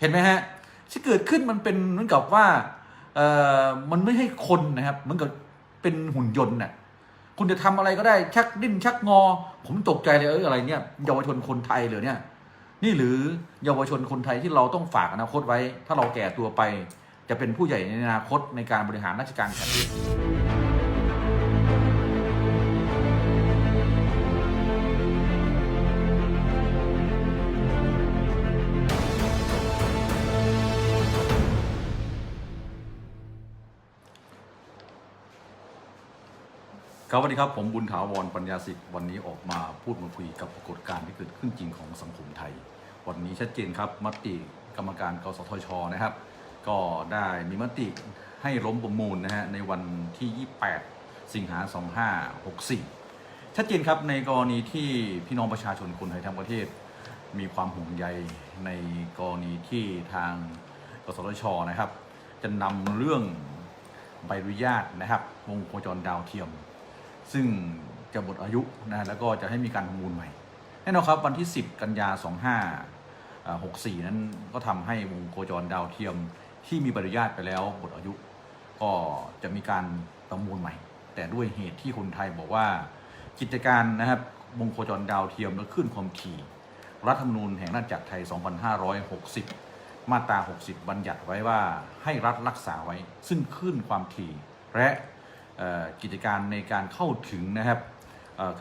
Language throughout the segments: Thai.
เห็นไหมฮะที่เกิดขึ้นมันเป็นเหมือนกับว่าเออมันไม่ให้คนนะครับเหมือนกับเป็นหุ่นยนต์น่ะคุณจะทำอะไรก็ได้ชักดิ้นชักงอ ผมตกใจเลยเอออะไรเนี่ยเยาวชนคนไทยเหรอเนี่ย นี่หรือเยาวชนคนไทยที่เราต้องฝากอนาคตไว้ ถ้าเราแก่ตัวไป จะเป็นผู้ใหญ่ในอนาคตในการบริหารราชการแผ่นดิน ครับสวัสดีครับผมบุญถาวรปัญญาสิทธิ์วันนี้ออกมาพูดมาคุยกับปรากฏการณ์ที่เกิดขึ้นจริงของสังคมไทย วันนี้ชัดเจนครับมติกรรมการกสทชนะครับ ก็ได้มีมติให้ล้มประมูลนะฮะในวันที่ 28 สิงหา 2564 ชัดเจนครับในกรณีที่พี่น้องประชาชนคนไทยทั้งประเทศ มีความห่วงใยในกรณีที่ทางกสทชนะครับ จะนำเรื่องใบอนุญาตนะครับวงโคจรดาวเทียม ซึ่งจะหมดอายุนะแล้วก็จะให้มีการประมูลใหม่แน่นอนครับวันที่ 10 กันยา 2564 นั้นก็ทำให้วงโคจรดาวเทียมที่มีใบอนุญาตไปแล้วหมดอายุ ก็จะมีการประมูลใหม่ แต่ด้วยเหตุที่คนไทยบอกว่ากิจการนะครับวงโคจรดาวเทียมและขึ้นความถี่รัฐธรรมนูญแห่งราชอาณาจักรไทย 2560 มาตรา 60 บัญญัติไว้ว่าให้รัฐรักษาไว้ ซึ่งขึ้นความถี่และ กิจการในการเข้าถึงนะครับ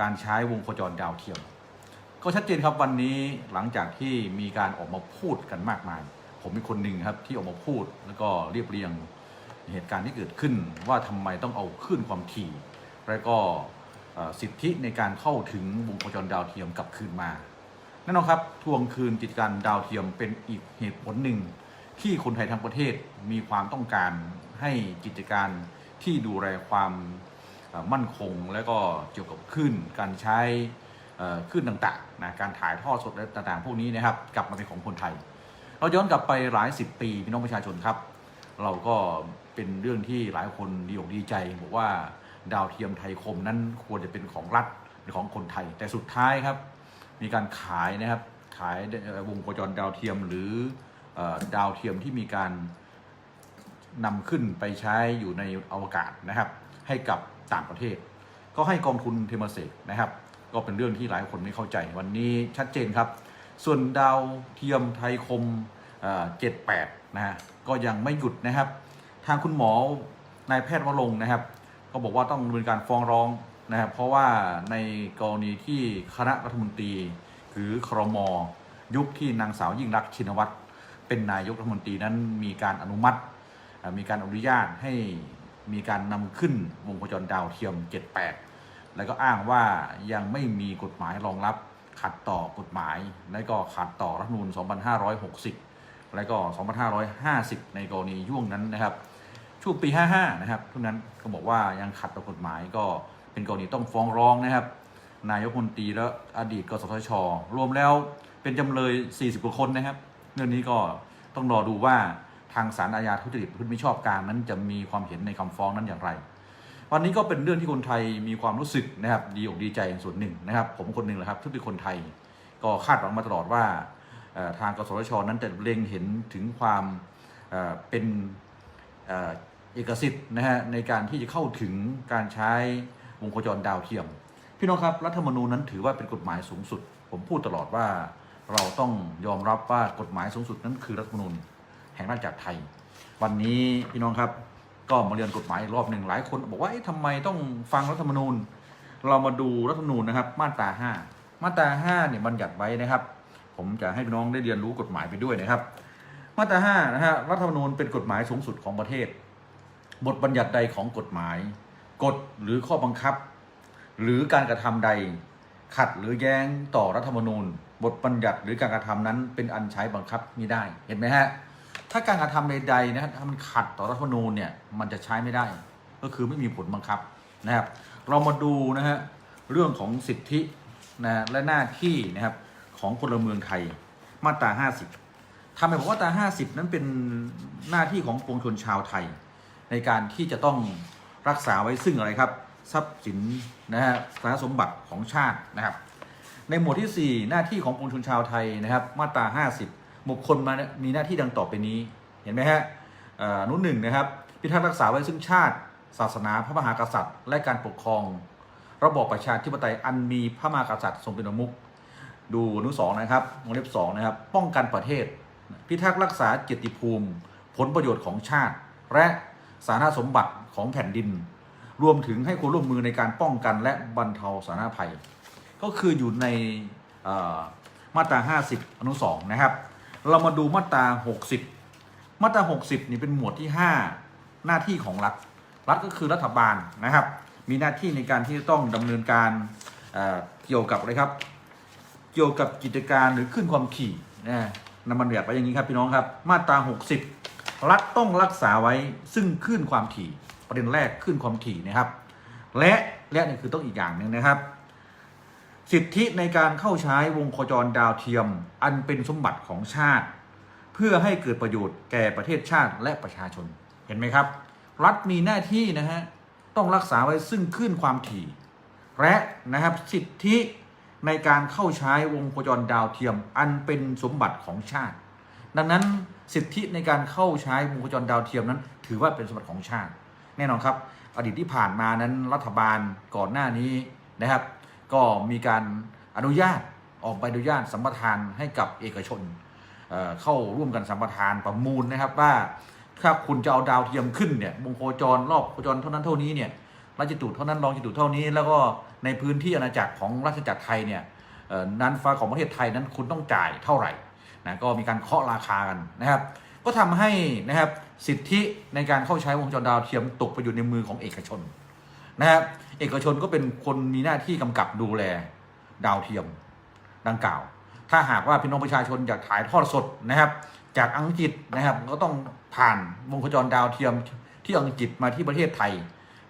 การใช้วงโคจรดาวเทียม ก็ชัดเจนครับวันนี้หลังจากที่มีการออกมาพูดกันมากมาย ผมเป็นคนหนึ่งครับที่ออกมาพูดแล้วก็เรียบเรียงเหตุการณ์ที่เกิดขึ้นว่าทำไมต้องเอาขึ้นความถี่ และก็สิทธิในการเข้าถึงวงโคจรดาวเทียมกลับคืนมาแน่นอนครับทวงคืนกิจการดาวเทียมเป็นอีกเหตุผลหนึ่งที่คนไทยทั้งประเทศมีความต้องการให้กิจการ ที่ดูแลความมั่นคง และก็เกี่ยวกับคลื่นการใช้เอ่อคลื่นต่างๆนะการถ่ายทอดสดและต่างๆ พวกนี้นะครับกลับมาเป็นของคนไทย เราย้อนกลับไปหลายสิบปีพี่น้องประชาชนครับ เราก็เป็นเรื่องที่หลายคนดีอกดีใจบอกว่าดาวเทียมไทยคมนั้นควรจะเป็นของรัฐหรือของคนไทย แต่สุดท้ายครับ มีการขายนะครับขายวงโคจรดาวเทียมหรือออดาวเทียมที่มีการ นำขึ้นไปใช้อยู่ในอวกาศนะครับ ให้กับต่างประเทศ ก็ให้กองทุนเทมเสกนะครับ ก็เป็นเรื่องที่หลายคนไม่เข้าใจ วันนี้ชัดเจนครับ ส่วนดาวเทียมไทยคมเอ่อ78นะฮะก็ยังไม่หยุดนะครับ ทางคุณหมอนายแพทย์วรงนะครับ ก็บอกว่าต้องดำเนินการฟ้องร้องนะครับเพราะว่าในกรณีที่คณะรัฐมนตรี หรือครมยุคที่นางสาวยิ่งรักชินวัตรเป็นนายกรัฐมนตรีนั้นมีการอนุมัติ มีการอนุญาตให้มีการนำขึ้นวงโคจรดาวเทียม 78 แล้วก็อ้างว่ายังไม่มีกฎหมายรองรับขัดต่อกฎหมาย และก็ขัดต่อรัฐมนูญ2560 และก็ 2550 ในกรณีย่วงนั้นนะครับ ช่วงปี 55 นะครับทุกนั้นก็บอกว่ายังขัดต่อกฎหมายก็เป็นกรณีต้องฟ้องร้องนะครับ นายกมนตรีและอดีตกสทช รวมแล้วเป็นจำเลย 40 กว่าคนนะครับ เรื่องนี้ก็ต้องรอดูว่า ทางศาลอาญาทุจริตพฤติมิชอบกลางนั้นจะมีความเห็นในคำฟ้องนั้นอย่างไร วันนี้ก็เป็นเรื่องที่คนไทยมีความรู้สึกนะครับดีอกดีใจส่วนหนึ่งนะครับ ผมคนหนึ่งแหละครับที่เป็นคนไทยก็คาดหวังมาตลอดว่าทางกสทชนั้นจะเล็งเห็นถึงความเป็นเอกสิทธิ์นะฮะในการที่จะเข้าถึงการใช้วงโคจรดาวเทียม พี่น้องครับรัฐธรรมนูญนั้นถือว่าเป็นกฎหมายสูงสุด ผมพูดตลอดว่าเราต้องยอมรับว่ากฎหมายสูงสุดนั้นคือรัฐธรรมนูญ ห่งราชอาณาจักรไทย วันนี้พี่น้องครับก็มาเรียนกฎหมายรอบหนึ่งหลายคนบอกว่าทำไมต้องฟังรัฐธรรมนูญ เรามาดูรัฐธรรมนูญนะครับ มาตรา 5 มาตรา5เนี่ยบัญญัติไว้นะครับ ผมจะให้พี่น้องได้เรียนรู้กฎหมายไปด้วยนะครับ มาตรา5นะฮะรัฐธรรมนูญเป็นกฎหมายสูงสุดของประเทศ บทบัญญัติใดของกฎหมาย กฎหรือข้อบังคับ หรือการกระทำใด ขัดหรือแย้งต่อรัฐธรรมนูญ บทบัญญัติหรือการกระทำนั้นเป็นอันใช้บังคับมิได้เห็นไหมฮะ ถ้าการกระทำใดๆนะถ้ามันขัดต่อรัฐธรรมนูญเนี่ยมันจะใช้ไม่ได้ ก็คือไม่มีผลบังคับนะครับ เรามาดูนะฮะเรื่องของสิทธินะและหน้าที่นะครับของพลเมืองไทยมาตรา 50ทำไมบอกว่ามาตรา50 นั้นเป็นหน้าที่ของปวงชนชาวไทย ในการที่จะต้องรักษาไว้ซึ่งอะไรครับ ทรัพย์สินนะฮะสารสมบัติของชาตินะครับ ในหมวดที่ 4 หน้าที่ของปวงชนชาวไทยนะครับ มาตรา 50 บุคคลมามีหน้าที่ดังต่อไปนี้เห็นไหมฮะเอ่นุหนึ่งนะครับ พิทักษ์รักษาไว้ซึ่งชาติ ศาสนาพระมหากษัตริย์ และการปกครอง ระบอบประชาธิปไตยอันมีพระมหากษัตริย์ทรงเป็นประมุขดูอนุสองนะครับวงเล็บสองนะครับ ป้องกันประเทศ พิทักษ์รักษาเกียรติภูมิ ผลประโยชน์ของชาติ และสาธารณสมบัติของแผ่นดิน รวมถึงให้ความร่วมมือในการป้องกันและบรรเทาสาธารณภัย ก็คืออยู่ในมาตรา 50 อนุ2นะครับ เรามาดูมาตรา 60 มาตรา 60 นี่เป็นหมวดที่ 5 หน้าที่ของรัฐ รัฐก็คือรัฐบาลนะครับ มีหน้าที่ในการที่จะต้องดำเนินการเเกี่ยวกับอะไรครับ เกี่ยวกับกิจการหรือขึ้นความถี่นะนำมันเรียบไว้อย่างนี้ครับพี่น้องครับ มาตรา 60 รัฐต้องรักษาไว้ซึ่งขึ้นความถี่ ประเด็นแรกขึ้นความถี่นะครับ และและนี่คือต้องอีกอย่างหนึ่งนะครับ สิทธิในการเข้าใช้วงโคจรดาวเทียม อันเป็นสมบัติของชาติ เพื่อให้เกิดประโยชน์แก่ประเทศชาติและประชาชนเห็นไหมครับ รัฐมีหน้าที่นะฮะต้องรักษาไว้ซึ่งขึ้นความถี่ และนะครับสิทธิในการเข้าใช้วงโคจรดาวเทียม อันเป็นสมบัติของชาติ ดังนั้นสิทธิในการเข้าใช้วงโคจรดาวเทียมนั้น ถือว่าเป็นสมบัติของชาติ แน่นอนครับ อดีตที่ผ่านมานั้นรัฐบาลก่อนหน้านี้นะครับ ก็มีการอนุญาตออกใบอนุญาตสัมปทานให้กับเอกชนเเข้าร่วมกันสัมปทานประมูลนะครับว่าถ้าคุณจะเอาดาวเทียมขึ้นเนี่ยวงโคจรรอบโคจรเท่านั้นเท่านี้เนี่ยราชจุดเท่านั้นรองจุดเท่านี้ แล้วก็ในพื้นที่อาณาจักรของราชจักรไทยเนี่ยนันฟ้าของประเทศไทยนั้นคุณต้องจ่ายเท่าไหร่นะก็มีการเคาะราคากันนะครับ ก็ทำให้นะครับสิทธิในการเข้าใช้วงจรดาวเทียมตกไปอยู่ในมือของเอกชน นะครับเอกชนก็เป็นคนมีหน้าที่กำกับดูแลดาวเทียมดังกล่าว ถ้าหากว่าพี่น้องประชาชนอยากถ่ายทอดสดนะครับ จากอังกฤษนะครับก็ต้องผ่านวงโคจรดาวเทียมที่อังกฤษมาที่ประเทศไทย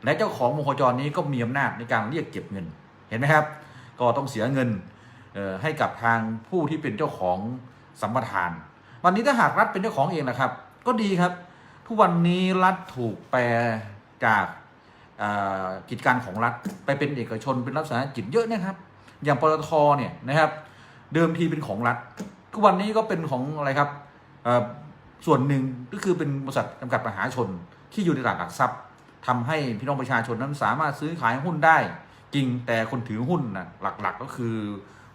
และเจ้าของวงโคจรนี้ก็มีอำนาจในการเรียกเก็บเงินเห็นไหมครับ ก็ต้องเสียเงินให้กับทางผู้ที่เป็นเจ้าของสัมปทาน วันนี้ถ้าหากรัฐเป็นเจ้าของเองนะครับ ก็ดีครับ ทุกวันนี้รัฐถูกแปลจาก กิจการของรัฐไปเป็นเอกชนเป็นรัฐวิสาหกิจเยอะนะครับ อย่างปตทเนี่ยนะครับเดิมทีเป็นของรัฐทุกวันนี้ก็เป็นของอะไรครับส่วนหนึ่งก็คือเป็นบริษัทจำกัดมหาชนที่อยู่ในตลาดหลักทรัพย์ทำให้พี่น้องประชาชนนั้นสามารถซื้อขายหุ้นได้ จริงแต่คนถือหุ้นนะหลักๆ ก็คือ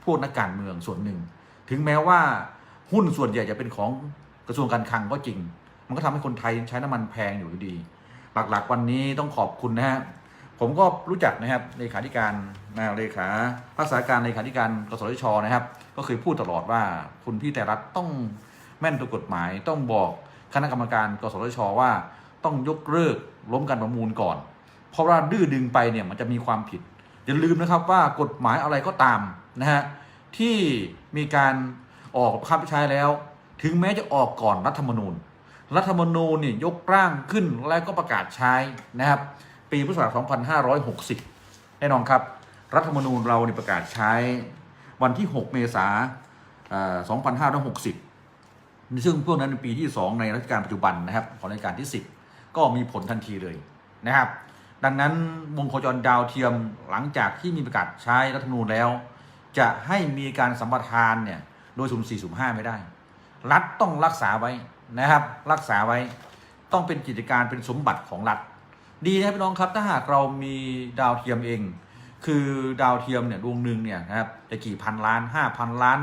พวกนักการเมืองส่วนหนึ่ง ถึงแม้ว่าหุ้นส่วนใหญ่จะเป็นของกระทรวงการคลังก็จริง มันก็ทำให้คนไทยใช้น้ำมันแพงอยู่ดี หลักๆวันนี้ต้องขอบคุณนะฮะผมก็รู้จักนะครับเลขาธิการนะเลขารักษาการเลขาธิการกสทชนะครับ ก็เคยพูดตลอดว่าคุณพี่แต่รัฐต้องแม่นตัวกฎหมาย ต้องบอกคณะกรรมการกสทชว่า ต้องยกเลิกล้มการประมูลก่อน เพราะว่าดื้อดึงไปเนี่ยมันจะมีความผิดอย่าลืมนะครับว่ากฎหมายอะไรก็ตามนะฮะที่มีการออกบังคับใช้แล้ว ถึงแม้จะออกก่อนรัฐธรรมนูญ รัฐธรรมนูญเนี่ยยกร่างขึ้นและก็ประกาศใช้นะครับ ปีพุทธศักราช2560 แน่นอนครับ รัฐธรรมนูญเราเนี่ยประกาศใช้วันที่ 6 เมษายน2560 ซึ่งพวกนั้นเป็นปีที่ 2 ในรัชกาลปัจจุบันนะครับของรัชกาลที่ 10 ก็มีผลทันทีเลยนะครับ ดังนั้นวงโคจรดาวเทียมหลังจากที่มีประกาศใช้รัฐธรรมนูญแล้ว จะให้มีการสัมปทานเนี่ยโดยสุ่มสี่สุ่มห้าไม่ได้ รัฐต้องรักษาไว้ นะครับ รักษาไว้ต้องเป็นกิจการเป็นสมบัติของรัฐ ดีนะพี่น้องครับถ้าหากเรามีดาวเทียมเอง คือดาวเทียมเนี่ยดวงหนึ่งเนี่ยนะครับจะกี่พันล้านห้าพันล้าน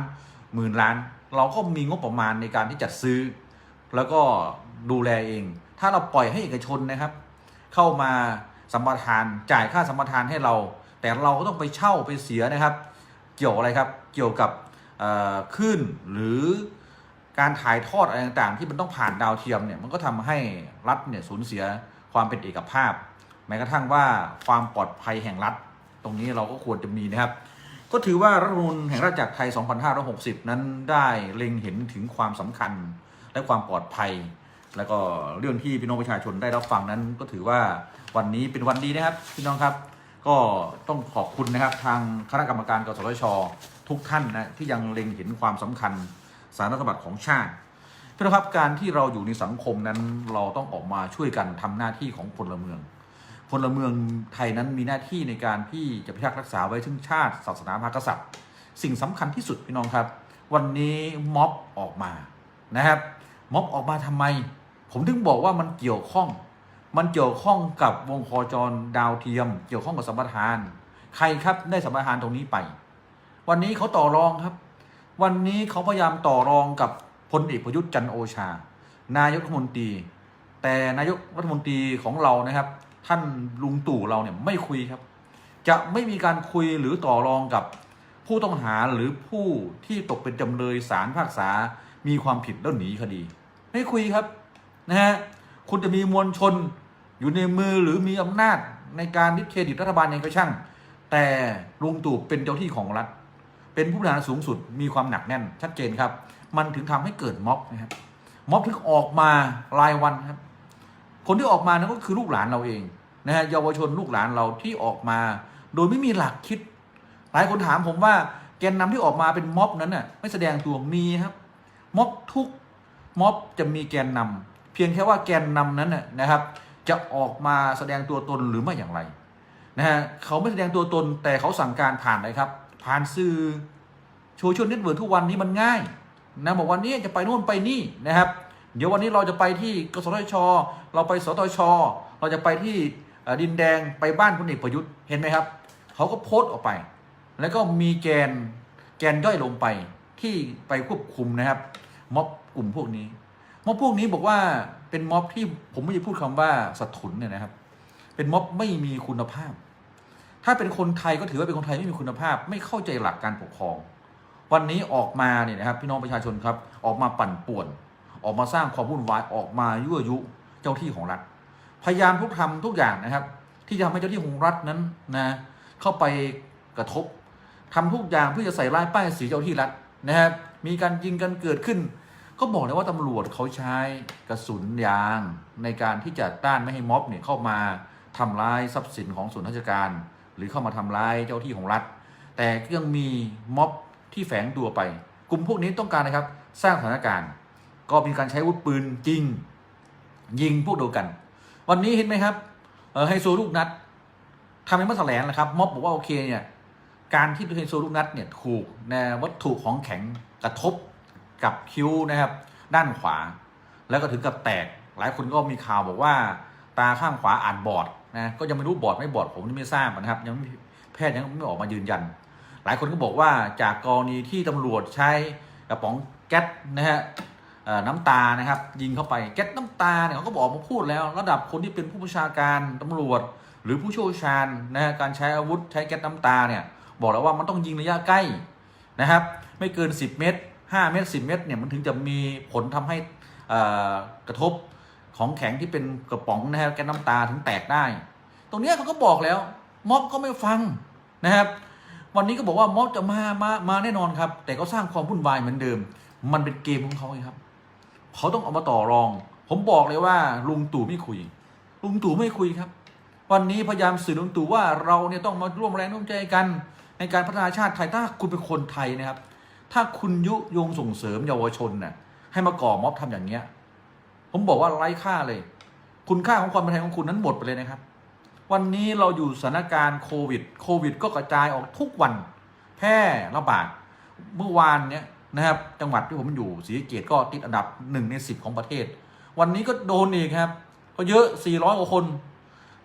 หมื่นล้าน เราก็มีงบประมาณในการที่จัดซื้อ แล้วก็ดูแลเอง ถ้าเราปล่อยให้เอกชนนะครับ เข้ามาสัมปทานจ่ายค่าสัมปทานให้เรา แต่เราก็ต้องไปเช่าไปเสียนะครับ เกี่ยวอะไรครับ เกี่ยวกับเอ่อคลื่นหรือ การถ่ายทอดอะไรต่างๆ ที่มันต้องผ่านดาวเทียมเนี่ยมันก็ทำให้รัฐเนี่ยสูญเสียความเป็นเอกภาพ แม้กระทั่งว่าความปลอดภัยแห่งรัฐ ตรงนี้เราก็ควรจะมีนะครับ ก็ถือว่ารัฐมนูญแห่งราชอาณาจักรไทย 2560 นั้นได้เล็งเห็นถึงความสำคัญและความปลอดภัย แล้วก็เรื่องที่พี่น้องประชาชนได้รับฟังนั้น ก็ถือว่าวันนี้เป็นวันดีนะครับพี่น้องครับ ก็ต้องขอบคุณนะครับทางคณะกรรมการกสทช ทุกท่านนะที่ยังเล็งเห็นความสำคัญ สารสมบัติของชาติพี่น้องครับการที่เราอยู่ในสังคมนั้นเราต้องออกมาช่วยกันทำหน้าที่ของพลเมือง พลเมืองไทยนั้นมีหน้าที่ในการที่จะพิทักษ์รักษาไว้ซึ่งชาติ ศาสนาพระมหากษัตริย์ สิ่งสำคัญที่สุดพี่น้องครับ วันนี้ม็อบออกมานะครับ ม็อบออกมาทำไม ผมถึงบอกว่ามันเกี่ยวข้อง มันเกี่ยวข้องกับวงโคจรดาวเทียม เกี่ยวข้องกับสัมปทาน ใครครับได้สัมปทานตรงนี้ไป วันนี้เขาต่อรองครับ วันนี้เขาพยายามต่อรองกับพลเอกประยุทธ์จันโอชา นายกรัฐมนตรี แต่นายกรัฐมนตรีของเรานะครับ ท่านลุงตู่เราเนี่ยไม่คุยครับ จะไม่มีการคุยหรือต่อรองกับผู้ต้องหาหรือผู้ที่ตกเป็นจำเลยสารภาคษา มีความผิดแล้วหนีคดี ไม่คุยครับนะฮะคุณจะมีมวลชนอยู่ในมือหรือมีอำนาจในการดิสเครดิตรัฐบาลยังไงก็ช่าง แต่ลุงตู่เป็นเจ้าที่ของรัฐ เป็นผู้บริหารสูงสุดมีความหนักแน่น ชัดเจนครับ มันถึงทำให้เกิดม็อบนะครับม็อบถึงออกมารายวันครับ คนที่ออกมานั้นก็คือลูกหลานเราเองนะฮะเยาวชนลูกหลานเราที่ออกมา โดยไม่มีหลักคิด หลายคนถามผมว่าแกนนำที่ออกมาเป็นม็อบนั้นน่ะไม่แสดงตัวมีครับ ม็อบทุกม็อบจะมีแกนนำเพียงแค่ว่าแกนนำนั้นน่ะนะครับ จะออกมาแสดงตัวตนหรือไม่อย่างไรนะฮะเขาไม่แสดงตัวตนแต่เขาสั่งการผ่านอะไรครับ ผ่านสื่อโซเชียลเน็ตเวิร์กทุกวันนี้มันง่ายนะบอกวันนี้จะไปนู่นไปนี่นะครับ เดี๋ยววันนี้เราจะไปที่กสทช เราไปสตช เราจะไปที่ดินแดงไปบ้านพลเอกประยุทธ์เห็นไหมครับเขาก็โพสต์ออกไป แล้วก็มีแกนแกนย่อยลงไปที่ไปควบคุมนะครับ ม็อบกลุ่มพวกนี้ ม็อบพวกนี้บอกว่าเป็นม็อบที่ผมไม่ได้พูดคำว่าสะทุนเนี่ยนะครับ เป็นม็อบไม่มีคุณภาพ ถ้าเป็นคนไทยก็ถือว่าเป็นคนไทยไม่มีคุณภาพ ไม่เข้าใจหลักการปกครอง วันนี้ออกมาเนี่ยนะครับพี่น้องประชาชนครับ ออกมาปั่นป่วน ออกมาสร้างความวุ่นวายออกมายั่วยุเจ้าที่ของรัฐ พยายามทุกทำทุกอย่างนะครับ ที่จะทำให้เจ้าที่ของรัฐนั้นนะเข้าไปกระทบทำทุกอย่างเพื่อจะใส่ร้ายป้ายสีเจ้าที่รัฐนะครับมีการยิงกันเกิดขึ้น ก็บอกเลยว่าตำรวจเขาใช้กระสุนยางในการที่จะต้านไม่ให้ม็อบเนี่ยเข้ามาทำร้ายทรัพย์สินของส่วนราชการ รือเข้ามาทำร้ายเจ้าที่ของรัฐ แต่ก็ยังมีม็อบที่แฝงตัวไป กลุ่มพวกนี้ต้องการนะครับ สร้างสถานการณ์ ก็มีการใช้อาวุธปืนจริง ยิงพวกเดียวกัน วันนี้เห็นไหมครับไฮโซลูกนัดทำเป็นมาแถลงนะครับม็อบบอกว่าโอเคเนี่ยการที่ไฮโซลูกนัดเนี่ยถูกนะวัตถุของแข็งกระทบกับคิ้วนะครับด้านขวา แล้วก็ถึงกับแตก หลายคนก็มีข่าวบอกว่า ตาข้างขวาอ่านบอด นะก็ยังไม่รู้บอดไม่บอดผมยังไม่ทราบนะครับ ยังแพทย์ยังไม่ออกมายืนยัน หลายคนก็บอกว่าจากกรณีที่ตำรวจใช้กระป๋องแก๊สนะฮะน้ำตานะครับ ยิงเข้าไปแก๊สน้ำตาเนี่ยเขาก็บอกมาพูดแล้ว ระดับคนที่เป็นผู้บัญชาการตำรวจ หรือผู้เชี่ยวชาญนะฮะการใช้อาวุธใช้แก๊สน้ำตาเนี่ยบอกแล้วว่ามันต้องยิงระยะใกล้นะครับ ไม่เกิน 10 เมตร 5 เมตร 10 เมตรเนี่ยมันถึงจะมีผลทำให้กระทบ ของแข็งที่เป็นกระป๋องนะฮะแก๊สน้ำตาถึงแตกได้ ตรงนี้เขาก็บอกแล้ว ม็อบก็ไม่ฟังนะครับ วันนี้ก็บอกว่าม็อบจะมามามาแน่นอนครับ แต่ก็สร้างความวุ่นวายเหมือนเดิม มันเป็นเกมของเขาครับเขาต้องเอามาต่อรอง ผมบอกเลยว่าลุงตู่ไม่คุย ลุงตู่ไม่คุยครับ วันนี้พยายามสื่อลุงตู่ว่าเราเนี่ยต้องมาร่วมแรงร่วมใจกัน ในการพัฒนาชาติไทยถ้าคุณเป็นคนไทยนะครับ ถ้าคุณยุยงส่งเสริมเยาวชนน่ะให้มาก่อม็อบทำอย่างเงี้ย ผมบอกว่าไร้ค่าเลย คุณค่าของความเป็นไทยของคุณนั้นหมดไปเลยนะครับ วันนี้เราอยู่สถานการณ์โควิด โควิด ก็กระจายออกทุกวัน แพร่ระบาด เมื่อวานเนี้ยนะครับ จังหวัดที่ผมอยู่ศรีสะเกดก็ติดอันดับหนึ่งในสิบของประเทศ วันนี้ก็โดนอีกครับ ก็เยอะ 400กว่าคน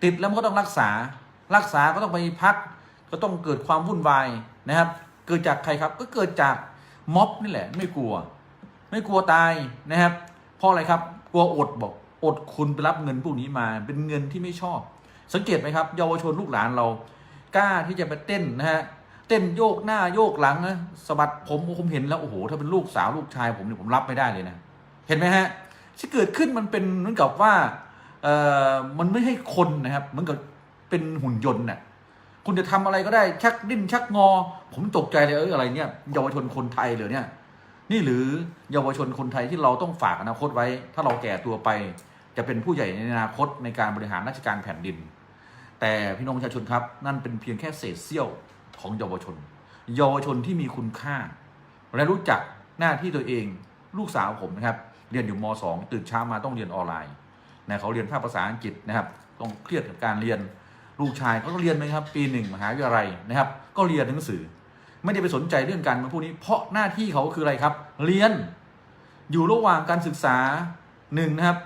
ติดแล้วมันก็ต้องรักษา รักษาก็ต้องไปพัก ก็ต้องเกิดความวุ่นวายนะครับ เกิดจากใครครับ ก็เกิดจากม็อบนี่แหละ ไม่กลัว ไม่กลัวตายนะครับ เพราะอะไรครับ ลัวอดบอกอดคุณไปรับเงินพวกนี้มา เป็นเงินที่ไม่ชอบ สังเกตไหมครับ เยาวชนลูกหลานเรากล้าที่จะไปเต้นนะฮะเต้นโยกหน้าโยกหลังนะสะบัดผมผมเห็นแล้วโอ้โหถ้าเป็นลูกสาวลูกชายผมเนี่ยผมรับไม่ได้เลยนะ เห็นไหมฮะที่เกิดขึ้นมันเป็นเหมือนกับว่าเออมันไม่ใช่คนนะครับเหมือนกับเป็นหุ่นยนต์น่ะคุณจะทำอะไรก็ได้ชักดิ้นชักงอ ผมตกใจเลยเอออะไรเนี่ยเยาวชนคนไทยเลยเนี่ย นี่หรือเยาวชนคนไทยที่เราต้องฝากอนาคตไว้ ถ้าเราแก่ตัวไป จะเป็นผู้ใหญ่ในอนาคตในการบริหารราชการแผ่นดิน แต่พี่น้องประชาชนครับ นั่นเป็นเพียงแค่เศษเสี้ยวของเยาวชน เยาวชนที่มีคุณค่า และรู้จักหน้าที่ตัวเองลูกสาวผมนะครับ เรียนอยู่ม .2 ตื่นเช้ามาต้องเรียนออนไลน์นะเขาเรียนภาคภาษาอังกฤษนะครับต้องเครียดกับการเรียนลูกชายเขาก็เรียนไหมครับ ปีหนึ่งมหาวิทยาลัยนะครับ ก็เรียนหนังสือ ไม่ได้ไปสนใจเรื่องการเมืองพวกนี้ เพราะหน้าที่เขาคืออะไรครับ เรียนอยู่ระหว่างการศึกษาหนึ่งนะครับ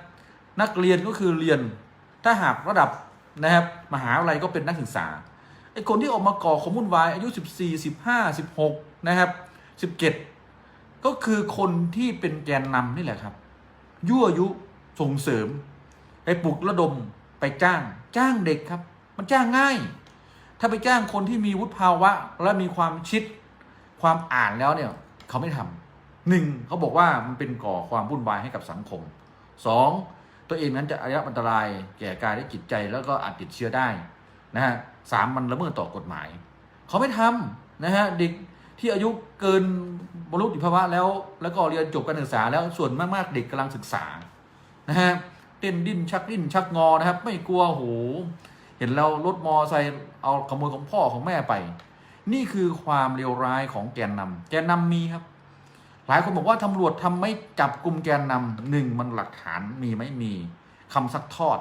นักเรียนก็คือเรียนถ้าหากระดับนะครับมหาวิทยาลัยก็เป็นนักศึกษาไอ้คนที่ออกมาก่อความวุ่นวายอายุ 14 15 16 นะครับ 17 ก็คือคนที่เป็นแกนนำนี่แหละครับ ยั่วยุส่งเสริม ไปปลุกระดมไปจ้าง จ้างเด็กครับ มันจ้างง่าย ถ้าไปจ้างคนที่มีวุฒิภาวะ และมีความชิดความอ่านแล้วเนี่ยเขาไม่ทำหนึ่งเขาบอกว่ามันเป็นก่อความวุ่นวายให้กับสังคมสองตัวเองนั้นจะอายับอันตรายแก่กายและจิตใจแล้วก็อาจติดเชื้อได้นะฮะสามมันละเมิดต่อกฎหมาย เขาไม่ทำนะฮะเด็กที่อายุเกินบรรลุนิติภาวะแล้ว แล้วก็เรียนจบการศึกษาแล้วส่วนมากๆเด็กกำลังศึกษานะฮะเต้นดิ้นชักดิ้นชักงอนะครับ ไม่กลัวโห เห็นเรารถมอไซค์เอาขโมยของพ่อของแม่ไป นี่คือความเลวร้ายของแกนนำแกนนำมีครับ หลายคนบอกว่าตำรวจทำไม่จับกลุ่มแกนนำหนึ่งมันหลักฐานมีไหมมีคำซักทอด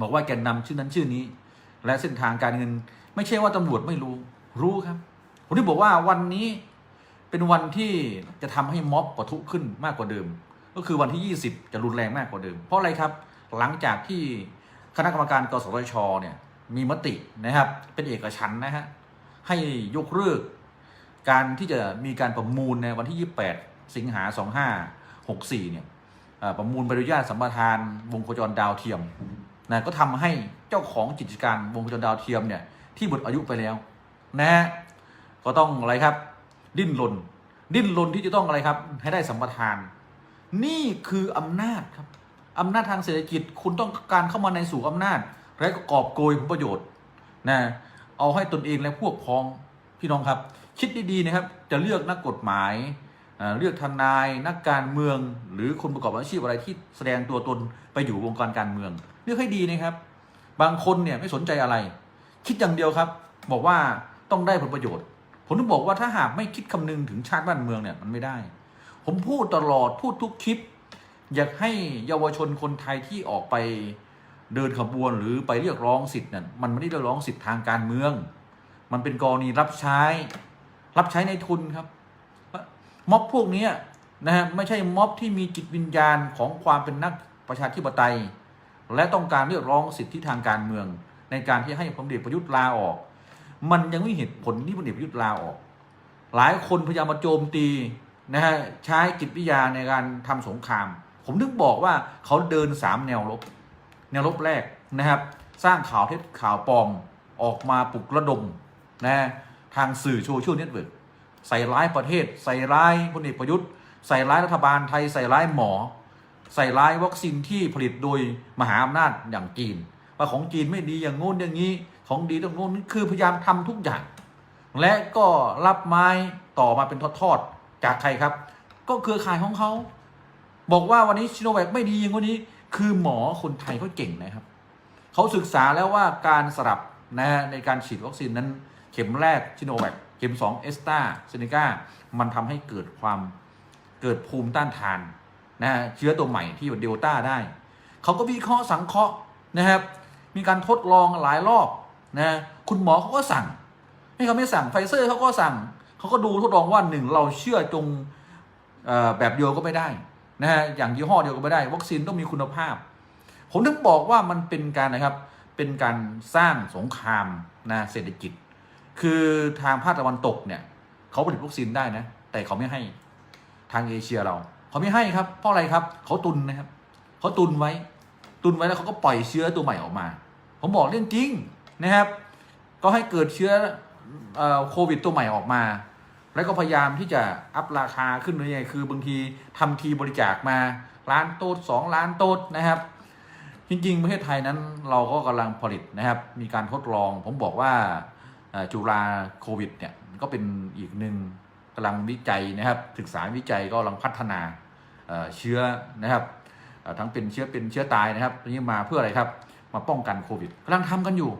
บอกว่าแกนนำชื่อนั้นชื่อนี้ และเส้นทางการเงิน ไม่ใช่ว่าตำรวจไม่รู้ รู้ครับผมที่บอกว่าวันนี้เป็นวันที่จะทำให้ม็อบปะทุขึ้นมากกว่าเดิม ก็คือวันที่ 20 จะรุนแรงมากกว่าเดิม เพราะอะไรครับหลังจากที่ คณะกรรมการกสทชเนี่ยมีมตินะครับ เป็นเอกฉันนะฮะให้ยกเลิกการที่จะมีการประมูลในวันที่ 28 สิงหา 2564 เนี่ยประมูลใบอนุญาตสัมปทานวงโคจรดาวเทียมนะก็ทำให้เจ้าของกิจการวงโคจรดาวเทียมเนี่ยที่หมดอายุไปแล้วนะฮะก็ต้องอะไรครับ ดิ้นรนดิ้นรนที่จะต้องอะไรครับ ให้ได้สัมปทาน นี่คืออำนาจครับ อำนาจทางเศรษฐกิจ คุณต้องการเข้ามาในสู่อำนาจ และกอบโกยผลประโยชน์นะเอาให้ตนเองและพวกพ้องพี่น้องครับ คิดดีๆนะครับ จะเลือกนักกฎหมายเอ่อเลือกทนายนักการเมือง หรือคนประกอบอาชีพอะไรที่แสดงตัวตนไปอยู่วงการการเมือง เลือกให้ดีนะครับ บางคนเนี่ยไม่สนใจอะไร คิดอย่างเดียวครับ บอกว่าต้องได้ผลประโยชน์ ผมถึงบอกว่าถ้าหากไม่คิดคำนึงถึงชาติบ้านเมืองเนี่ยมันไม่ได้ ผมพูดตลอดพูดทุกคลิป อยากให้เยาวชนคนไทยที่ออกไปเดินขบวนหรือไปเรียกร้องสิทธิ์นั่นมันไม่ได้เรียกร้องสิทธิ์ทางการเมือง มันเป็นกรณีรับใช้ รับใช้ในทุนครับ ม็อบพวกนี้นะฮะไม่ใช่ม็อบที่มีจิตวิญญาณของความเป็นนักประชาธิปไตย และต้องการเรียกร้องสิทธิทางการเมือง ในการที่ให้พลเอกประยุทธ์ลาออก มันยังไม่เห็นผลที่พลเอกประยุทธ์ลาออก หลายคนพยายามมาโจมตีนะฮะใช้จิตวิทยาในการทำสงคราม ผมนึกบอกว่าเขาเดินสามแนวรบ แนวรบแรกนะครับ สร้างข่าวเท็จข่าวปลอมออกมาปลุกระดมนะทางสื่อโซเชียลเน็ตเวิร์กใส่ร้ายประเทศ ใส่ร้ายพลเอกประยุทธ์ ใส่ร้ายรัฐบาลไทย ใส่ร้ายหมอ ใส่ร้ายวัคซีนที่ผลิตโดยมหาอำนาจอย่างจีนว่าของจีนไม่ดีอย่างโน้นอย่างนี้ของดีตรงโน้นคือพยายามทำทุกอย่าง และก็รับไม้ต่อมาเป็นทอดๆจากใครครับ ก็เครือข่ายของเขา บอกว่าวันนี้ชิโนแวคไม่ดีอย่างวันนี้ คือหมอคนไทยเขาเก่งนะครับ เขาศึกษาแล้วว่าการสลับนะฮะในการฉีดวัคซีนนั้น เข็มแรกชิโนแวคเข็ม2เอสตาเซเนกามันทำให้เกิดความเกิดภูมิต้านทานนะฮะเชื้อตัวใหม่ที่เดลต้าได้ เขาก็วิเคราะห์สังเคราะห์นะครับ มีการทดลองหลายรอบนะคุณหมอเขาก็สั่งให้เขาไม่สั่งไฟเซอร์เขาก็สั่ง เขาก็ดูทดลองว่าหนึ่งเราเชื่อจงอแบบเดียวก็ไม่ได้ นะฮะอย่างยี่ห้อเดียวก็ไม่ได้ วัคซีนต้องมีคุณภาพ ผมถึงบอกว่ามันเป็นการนะครับเป็นการสร้างสงครามนะเศรษฐกิจ คือทางภาคตะวันตกเนี่ยเขาผลิตวัคซีนได้นะ แต่เขาไม่ให้ทางเอเชียเรา เขาไม่ให้ครับ เพราะอะไรครับ เขาตุนนะครับเขาตุนไว้ ตุนไว้แล้วเขาก็ปล่อยเชื้อตัวใหม่ออกมา ผมบอกเรื่องจริงนะครับ ก็ให้เกิดเชื้อเอ่อโควิดตัวใหม่ออกมา แล้วก็พยายามที่จะอัพราคาขึ้นเลยงคือบางทีทำทีบริจาคมาล้านโต๊ดสองล้านโต๊ดนะครับ จริงๆ ประเทศไทยนั้นเราก็กำลังผลิตนะครับ มีการทดลอง ผมบอกว่าจุฬาโควิดเนี่ยก็เป็นอีกหนึ่งกำลังวิจัยนะครับ ศึกษาวิจัยก็กำลังพัฒนาเเชื้อนะครับทั้งเป็นเชื้อเป็นเชื้อตายนะครับนี่มาเพื่ออะไรครับ มาป้องกันโควิดกำลังทำกันอยู่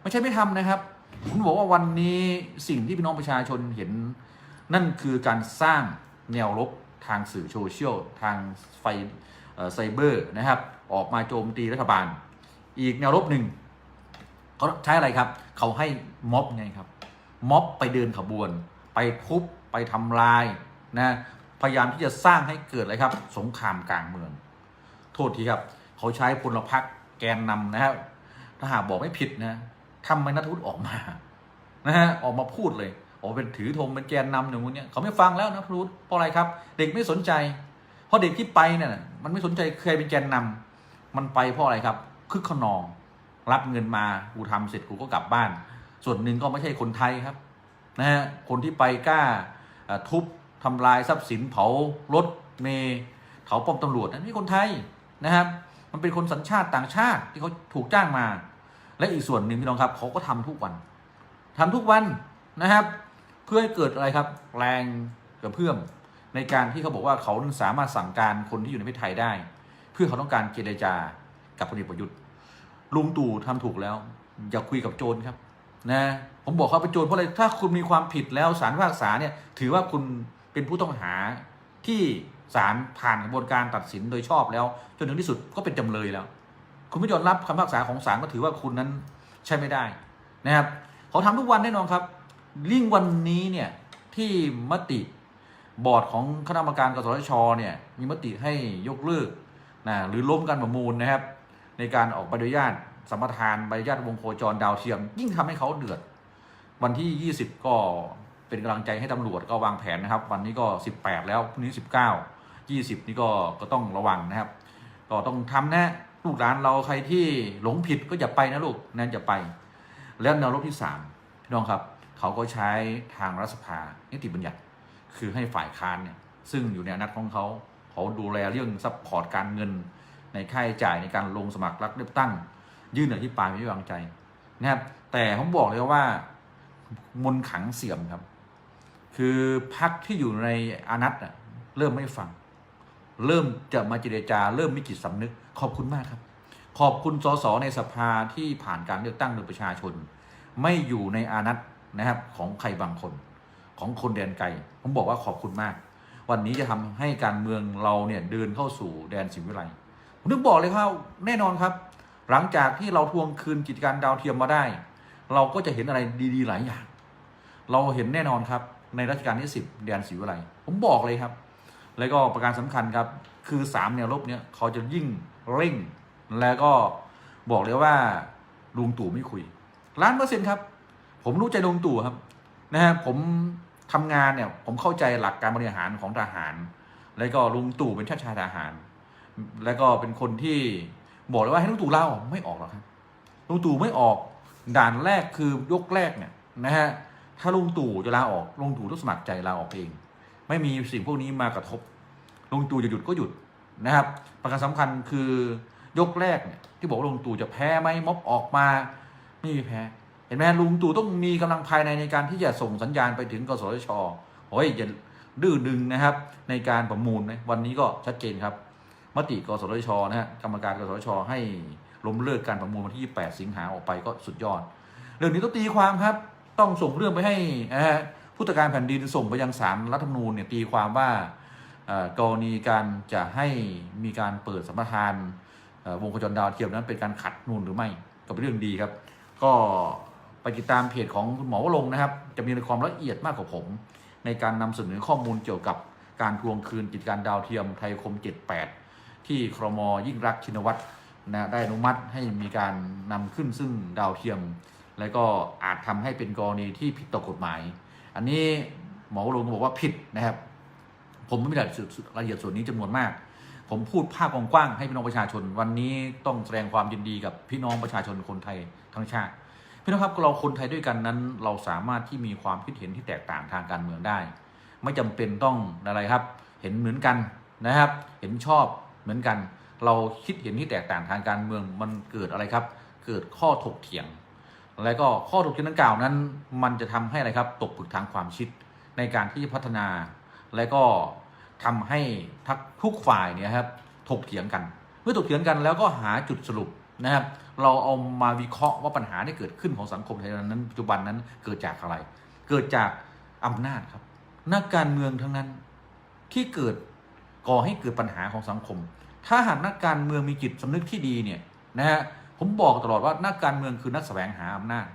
ไม่ใช่ไม่ทำนะครับผมบอกว่าวันนี้สิ่งที่พี่น้องประชาชนเห็น นั่นคือการสร้างแนวรบทางสื่อโซเชียลทางไฟไซเบอร์นะครับ ออกมาโจมตีรัฐบาล อีกแนวรบหนึ่งเขาใช้อะไรครับ เขาให้ม็อบไงครับ ม็อบไปเดินขบวน ไปทุบไปทำลายนะพยายามที่จะสร้างให้เกิดอะไรครับ สงครามกลางเมือง โทษทีครับ เขาใช้พลพรรคแกนนำนะครับถ้าหากบอกไม่ผิดนะทำไมนัทวุฒิออกมานะฮะออกมาพูดเลย ออกเป็นถือธงเป็นแกนนำอย่างนี้ยเขาไม่ฟังแล้วนัทวุฒิเพราะอะไรครับ เด็กไม่สนใจ เพราะเด็กที่ไปเนี่ยมันไม่สนใจใครเป็นแกนนำมันไปเพราะอะไรครับคึกขนอง รับเงินมากูทำเสร็จกูก็กลับบ้าน ส่วนหนึ่งก็ไม่ใช่คนไทยครับนะฮะคนที่ไปกล้าทุบทำลายทรัพย์สินเผารถเมย์เผาป้อมตำรวจนั่นไม่คนไทยนะครับ มันเป็นคนสัญชาติต่างชาติที่เขาถูกจ้างมา และอีกส่วนหนึ่งพี่น้องครับเขาก็ทำทุกวันทำทุกวันนะครับ พื่อให้เกิดอะไรครับ แรงกระเพื่อมในการที่เขาบอกว่าเขาสามารถสั่งการคนที่อยู่ในประเทศไทยได้ เพื่อเขาต้องการเจรจากับพลเอกประยุทธ์ลุงตู่ทำถูกแล้ว อย่าคุยกับโจรครับนะผมบอกเขาเป็นโจรเพราะอะไรถ้าคุณมีความผิดแล้วศาลพิพากษาเนี่ยถือว่าคุณเป็นผู้ต้องหาที่ศาลผ่านกระบวนการตัดสินโดยชอบแล้ว จนถึงที่สุดก็เป็นจำเลยแล้ว คุณไม่ยอมรับคำพิพากษาของศาลก็ถือว่าคุณนั้นใช่ไม่ได้นะครับเขาทำทุกวันแน่นอนครับ ลิ่งวันนี้เนี่ยที่มติบอร์ดของคณะกรรมการกสทชเนี่ยมีมติให้ยกเลิกนะหรือล้มการประมูลนะครับ ในการออกใบอนุญาตสัมปทานใบอนุญาตวงโคจรดาวเทียม ยิ่งทำให้เขาเดือด วันที่ 20 ก็เป็นกำลังใจให้ตำรวจก็วางแผนนะครับ วันนี้ก็ 18 แล้วพรุ่งนี้ 19 20 นี่ก็ก็ต้องระวังนะครับ ก็ต้องทำนะลูกหลานเราใครที่หลงผิดก็อย่าไปนะลูกนั่นอย่าไป แล้วแนวรบที่3พี่น้องครับ เขาก็ใช้ทางรัฐสภานิติบัญญัติ คือให้ฝ่ายค้านเนี่ยซึ่งอยู่ในอำนัดของเขาเขาดูแลเรื่องซัพพอร์ตการเงิน ในค่าใช้จ่ายในการลงสมัครรับเลือกตั้ง ยื่นอภิปรายไม่ไว้วางใจนะครับแต่ผมบอกเลยว่ามนขังเสื่อมครับ คือพักที่อยู่ในอานัตเริ่มไม่ฟัง เริ่มจะมาเจรจา เริ่มมีจิตสำนึก ขอบคุณมากครับ ขอบคุณสสในสภาที่ผ่านการเลือกตั้งโดยประชาชน ไม่อยู่ในอานัต นะครับ ของใครบางคน ของคนแดนไกล ผมบอกว่าขอบคุณมาก วันนี้จะทำให้การเมืองเราเนี่ยเดินเข้าสู่แดนสิวิไลผมนึกบอกเลยครับแน่นอนครับ หลังจากที่เราทวงคืนกิจการดาวเทียมมาได้ เราก็จะเห็นอะไรดีๆ หลายอย่าง เราเห็นแน่นอนครับ ในรัชกาลที่ 10 แดนศรีวิไลผมบอกเลยครับ แล้วก็ประการสำคัญครับ คือ 3 แนวรบเนี่ยเขาจะยิ่งเร่ง แล้วก็บอกเลยว่าลุงตู่ไม่คุยล้านเปอร์เซ็นต์ครับ ผมรู้ใจลุงตู่ครับนะฮะผมทำงานเนี่ยผมเข้าใจหลักการบริหารของทหาร แล้วก็ลุงตู่เป็นชาติชายทหาร แล้วก็เป็นคนที่บอกเลยว่าให้ลุงตู่เล่าไม่ออกหรอกครับลุงตู่ไม่ออกด่านแรกคือยกแรกเนี่ยนะฮะถ้าลุงตู่จะลาออกลุงตู่ต้องสมัครใจลาออกเอง ไม่มีสิ่งพวกนี้มากระทบลุงตู่จะหยุดก็หยุดนะครับ ประการสำคัญคือยกแรกเนี่ยที่บอกว่าลุงตู่จะแพ้ไหมม็อบออกมาไม่มีแพ้ ห็นไหมลุงตู่ต้องมีกำลังภายในในการที่จะส่งสัญญาณไปถึงกสทชโอ้ยอย่าดื้อดึงนะครับ ในการประมูลนะวันนี้ก็ชัดเจนครับ มติกสทชนะฮะกรรมการกสทช ให้ล้มเลิกการประมูลวันที่8สิงหาออกไปก็สุดยอด เรื่องนี้ต้องตีความครับ ต้องส่งเรื่องไปให้นะฮะผู้ตรวจการแผ่นดินส่งไปยังศาลรัฐธรรมนูญเนี่ยตีความว่ากรณีการจะให้มีการเปิดสัมปทานวงโคจรดาวเทียมนั้นเป็นการขัดนูนหรือไม่ก็เป็นเรื่องดีครับ ก็ ไปติดตามเพจของคุณหมอวรงนะครับ จะมีความละเอียดมากกว่าผม ในการนำเสนอข้อมูลเกี่ยวกับการทวงคืนกิจการดาวเทียมไทยคม 78 ที่ครมยิ่งรักชินวัตรนะได้อนุมัติให้มีการนำขึ้นซึ่งดาวเทียม แล้วก็อาจทำให้เป็นกรณีที่ผิดต่อกฎหมาย อันนี้หมอวรงบอกว่าผิดนะครับ ผมไม่ได้รายละเอียดส่วนนี้จำนวนมาก ผมพูดภาพกว้างๆให้พี่น้องประชาชน วันนี้ต้องแสดงความยินดีกับพี่น้องประชาชนคนไทยทั้งชาติ พี่น้องครับเราคนไทยด้วยกันนั้น เราสามารถที่มีความคิดเห็นที่แตกต่างทางการเมืองได้ ไม่จำเป็นต้องอะไรครับ เห็นเหมือนกันนะครับ เห็นชอบเหมือนกัน เราคิดเห็นที่แตกต่างทางการเมืองมันเกิดอะไรครับ เกิดข้อถกเถียง แล้วก็ข้อถกเถียงดังกล่าวนั้น มันจะทำให้อะไรครับ ตกผลึกทางความคิดในการที่จะพัฒนา และก็ทำให้ทุกฝ่ายเนี่ยครับถกเถียงกัน เมื่อถกเถียงกันแล้วก็หาจุดสรุปนะครับ เราเอามาวิเคราะห์ว่าปัญหาที่เกิดขึ้นของสังคมไทยนั้นปัจจุบันนั้นเกิดจากอะไร เกิดจากอำนาจครับนักการเมืองทั้งนั้นที่เกิดก่อให้เกิดปัญหาของสังคม ถ้าหากนักการเมืองมีจิตสำนึกที่ดีเนี่ยนะฮะผมบอกตลอดว่านักการเมืองคือนักแสวงหาอำนาจ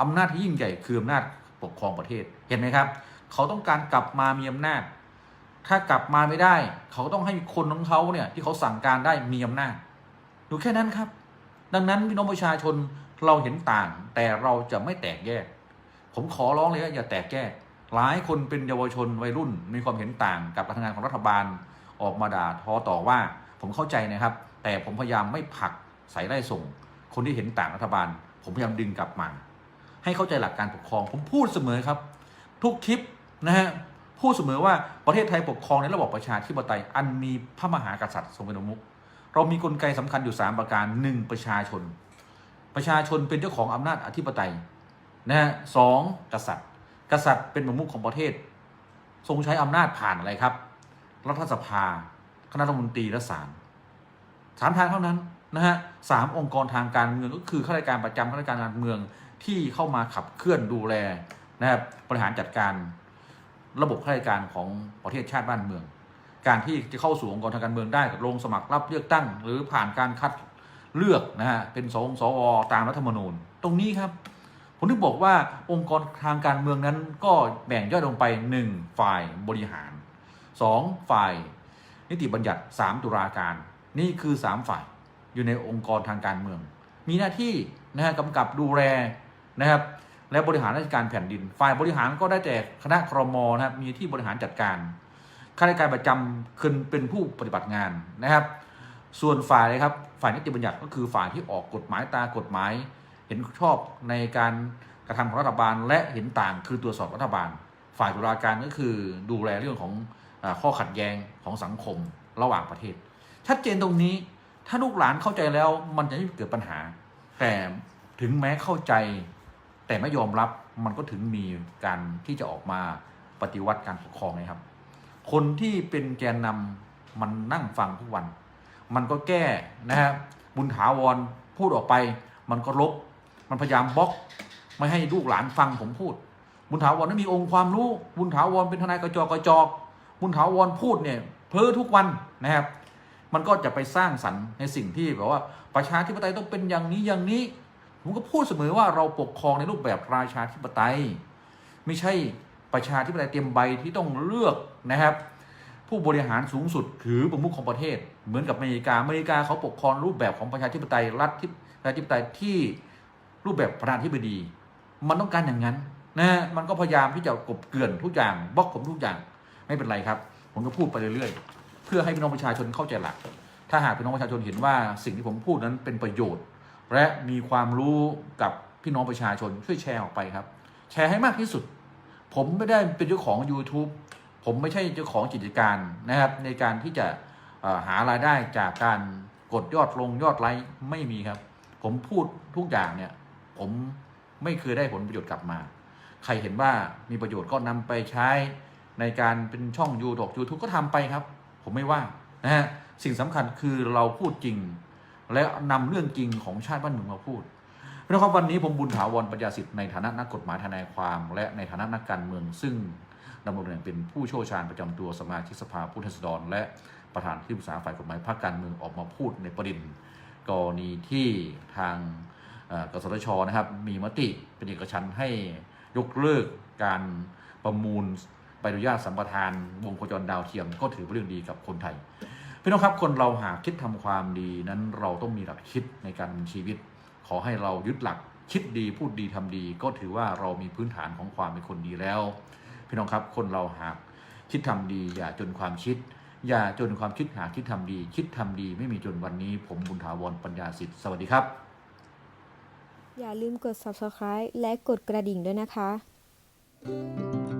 อำนาจที่ยิ่งใหญ่คืออำนาจปกครองประเทศเห็นไหมครับ เขาต้องการกลับมามีอำนาจ ถ้ากลับมาไม่ได้ เขาก็ต้องให้คนของเขาเนี่ยที่เขาสั่งการได้มีอำนาจดูแค่นั้นครับ ดังนั้นพี่น้องประชาชนเราเห็นต่าง แต่เราจะไม่แตกแยก ผมขอร้องเลยว่าอย่าแตกแยก หลายคนเป็นเยาวชนวัยรุ่น มีความเห็นต่างกับการทำงานของรัฐบาลออกมาด่าทอต่อว่า ผมเข้าใจนะครับ แต่ผมพยายามไม่ผลักใส่ไล่ส่ง คนที่เห็นต่างรัฐบาล ผมพยายามดึงกลับมา ให้เข้าใจหลักการปกครอง ผมพูดเสมอครับ ทุกคลิปนะฮะพูดเสมอว่าประเทศไทยปกครองในระบอบประชาธิปไตยอันมีพระมหากษัตริย์ทรงเป็นประมุข เรามีกลไกสำคัญอยู่ 3 ประการหนึ่งประชาชน ประชาชนเป็นเจ้าของอำนาจอธิปไตยนะฮะสองกษัตริย์ กษัตริย์เป็นประมุขของประเทศ ทรงใช้อำนาจผ่านอะไรครับ รัฐสภา คณะรัฐมนตรีและศาลสามทางเท่านั้นนะฮะสามองค์กรทางการเมืองก็คือข้าราชการประจำข้าราชการการเมืองที่เข้ามาขับเคลื่อนดูแลนะครับบริหารจัดการระบบข้าราชการของประเทศชาติบ้านเมือง การที่จะเข้าสู่องค์กรทางการเมืองได้ลงสมัครรับเลือกตั้ง หรือผ่านการคัดเลือกนะฮะเป็นสองสวตามรัฐธรรมนูญ ตรงนี้ครับ ผมถึงบอกว่าองค์กรทางการเมืองนั้นก็แบ่งย่อยลงไป 1 ฝ่ายบริหาร 2 ฝ่าย นิติบัญญัติ 3 ตุลาการ นี่คือ 3 ฝ่ายอยู่ในองค์กรทางการเมือง มีหน้าที่นะฮะกำกับดูแลนะครับและบริหารราชการแผ่นดิน ฝ่ายบริหารก็ได้แต่คณะครมนะครับมีที่บริหารจัดการ ข้าราชการประจำคือเป็นผู้ปฏิบัติงานนะครับ ส่วนฝ่ายเลยครับฝ่ายนิติบัญญัติก็คือฝ่ายที่ออกกฎหมายตากฎหมาย เห็นชอบในการกระทำของรัฐบาล และเห็นต่างคือตรวจสอบรัฐบาล ฝ่ายตุลาการก็คือดูแลเรื่องของข้อขัดแย้งของสังคมระหว่างประเทศ ชัดเจนตรงนี้ถ้าลูกหลานเข้าใจแล้วมันจะไม่เกิดปัญหา แต่ถึงแม้เข้าใจ แต่ไม่ยอมรับมันก็ถึงมีการที่จะออกมาปฏิวัติการปกครองนะครับ คนที่เป็นแกนนำมันนั่งฟังทุกวัน มันก็แก้นะฮะบุญถาวรพูดออกไป มันก็ลบ มันพยายามบล็อก ไม่ให้ลูกหลานฟังผมพูด บุญถาวรไม่มีองค์ความรู้ บุญถาวรเป็นทนายกระจอกกระจอก บุญถาวรพูดเนี่ยเพ้อทุกวันนะครับ มันก็จะไปสร้างสรรค์ในสิ่งที่แบบว่าประชาธิปไตยต้องเป็นอย่างนี้อย่างนี้ผมก็พูดเสมอว่าเราปกครองในรูปแบบราชาธิปไตย ไม่ใช่ ประชาธิปไตยเต็มใบที่ต้องเลือกนะครับ ผู้บริหารสูงสุดถือประมุขของประเทศ เหมือนกับอเมริกาอเมริกาเขาปกครองรูปแบบของประชาธิปไตยรัฐที่ประชาธิปไตยที่รูปแบบประธานาธิบดี มันต้องการอย่างนั้นนะมันก็พยายามที่จะกบเกลื่อนทุกอย่างบล็อกผมทุกอย่างไม่เป็นไรครับ ผมก็พูดไปเรื่อยๆ เพื่อให้พี่น้องประชาชนเข้าใจหลัก ถ้าหากพี่น้องประชาชนเห็นว่าสิ่งที่ผมพูดนั้นเป็นประโยชน์ และมีความรู้กับพี่น้องประชาชนช่วยแชร์ออกไปครับ แชร์ให้มากที่สุด ผมไม่ได้เป็นเจ้าของ YouTube ผมไม่ใช่เจ้าของกิจการนะครับ ในการที่จะหารายได้จากการกดยอดลงยอดไลค์ไม่มีครับ ผมพูดทุกอย่างเนี่ย ผมไม่เคยได้ผลประโยชน์กลับมา ใครเห็นว่ามีประโยชน์ก็นำไปใช้ในการเป็นช่องยูทูบยูทูบก็ทำไปครับ ผมไม่ว่านะฮะสิ่งสำคัญคือเราพูดจริง และนำเรื่องจริงของชาติบ้านเมืองมาพูด เพราะครับวันนี้ผมบุญถาวรปัญญาสิทธิ์ในฐานะนักกฎหมายทนายความและในฐานะนักการเมือง ซึ่งดำรงตำแหน่งเป็นผู้เชี่ยวชาญประจำตัวสมาชิกสภาผู้แทนราษฎรและประธานที่ปรึกษาฝ่ายกฎหมายพรรคการเมืองออกมาพูดในประเด็นกรณีที่ทางกสทชนะครับมีมติเป็นเอกฉันให้ยกเลิกการประมูลใบอนุญาตสัมปทาน วงโคจรดาวเทียมก็ถือเป็นเรื่องดีกับคนไทยพี่น้องครับคนเราหากคิดทำความดีนั้นเราต้องมีหลักคิดในการชีวิต ขอให้เรายึดหลักคิดดีพูดดีทำดี ก็ถือว่าเรามีพื้นฐานของความเป็นคนดีแล้ว พี่น้องครับคนเราหากคิดทำดี อย่าจนความคิด อย่าจนความคิดหากคิดทำดี คิดทำดีไม่มีจนวันนี้ ผมบุญถาวรปัญญาสิทธิ์สวัสดีครับ อย่าลืมกด subscribe และกดกระดิ่งด้วยนะคะ